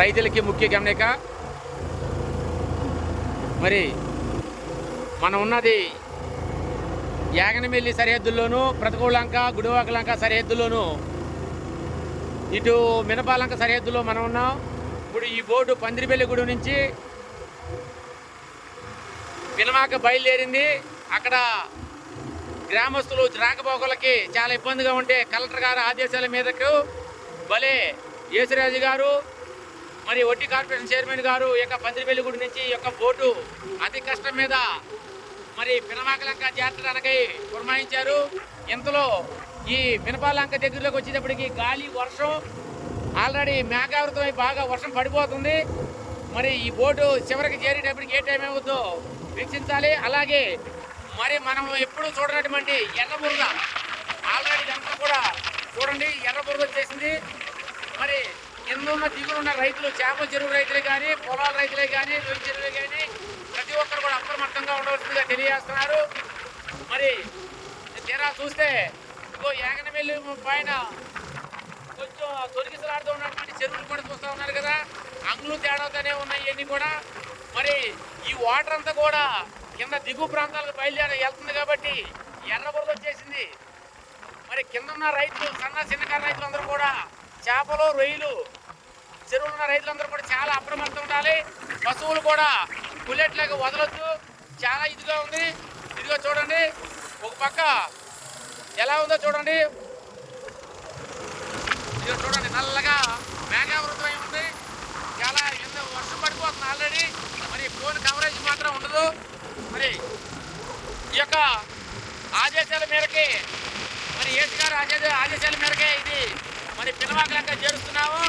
రైతులకి ముఖ్య గమనిక. మరి మనం ఉన్నది యాగనమెల్లి సరిహద్దుల్లోనూ ప్రతికూలంక గుడివాకలంక సరిహద్దుల్లోనూ ఇటు మినపాలంక సరిహద్దులో మనం ఉన్నాం ఇప్పుడు ఈ బోర్డు పందిరిపల్లి నుంచి మినమాక బయలుదేరింది. అక్కడ గ్రామస్తులు రాకపోకలకి చాలా ఇబ్బందిగా ఉంటే కలెక్టర్ గారి ఆదేశాల మీదకు భలే యేసురాజు గారు మరి వడ్డీ కార్పొరేషన్ చైర్మన్ గారు యొక్క పందిరిపల్లి గుడి నుంచి యొక్క బోటు అతి కష్టం మీద మరి పినమాకలంక చేర్చడానికి పురమాయించారు. ఇంతలో ఈ పినపాలంక దగ్గరలోకి వచ్చేటప్పటికి గాలి వర్షం ఆల్రెడీ మేఘావృతమై బాగా వర్షం పడిపోతుంది. మరి ఈ బోటు చివరికి చేరేటప్పటికి ఏ టైం అవుతుందో వీక్షించాలి. అలాగే మరి మనం ఎప్పుడు చూడనటువంటి ఎర్ర ఆల్రెడీ ఇదంతా కూడా చూడండి ఎర్ర వచ్చేసింది. మరి కింద ఉన్న దిగులు ఉన్న రైతులు చేపల చెరువు రైతులే కానీ పొలాల రైతులే కానీ రొయ్య చెరువులే కానీ ప్రతి ఒక్కరు కూడా అప్రమత్తంగా ఉండవలసిందిగా తెలియజేస్తున్నారు. మరి తీరా చూస్తే ఇంకో యాగనమెల్లి పైన కొంచెం తొలగిసలాడుతూ ఉన్నటువంటి చెరువులు కూడా చూస్తూ ఉన్నారు కదా. అంగులు తేడాతోనే ఉన్నాయి ఇవన్నీ కూడా. మరి ఈ వాటర్ అంతా కూడా కింద దిగువ ప్రాంతాలకు బయలుదేరి వెళ్తుంది కాబట్టి ఎర్ర బురద వచ్చేసింది. మరి కింద ఉన్న రైతులు సన్న చిన్నకారు రైతులందరూ కూడా చేపలు రొయ్యలు ఉన్న రైతులందరూ కూడా చాలా అప్రమత్తం ఉండాలి. పశువులు కూడా బుల్లెట్లకు వదలొద్దు. చాలా ఇదిగా ఉంది. ఇదిగో చూడండి. ఒక పక్క ఎలా ఉందో చూడండి. ఇదిగో చూడండి. నల్లగా మేఘావృతమై ఉంది. చాలా ఎంత వర్షం పడిపోతుంది ఆల్రెడీ మరి ఫోన్ కవరేజ్ మాత్రం ఉండదు. మరి ఈ యొక్క ఆదేశాల మేరకి మరి ఏసు గారు ఆదేశాల మేరకే ఇది మరి పిల్లవాకలంగా చేరుస్తున్నాము.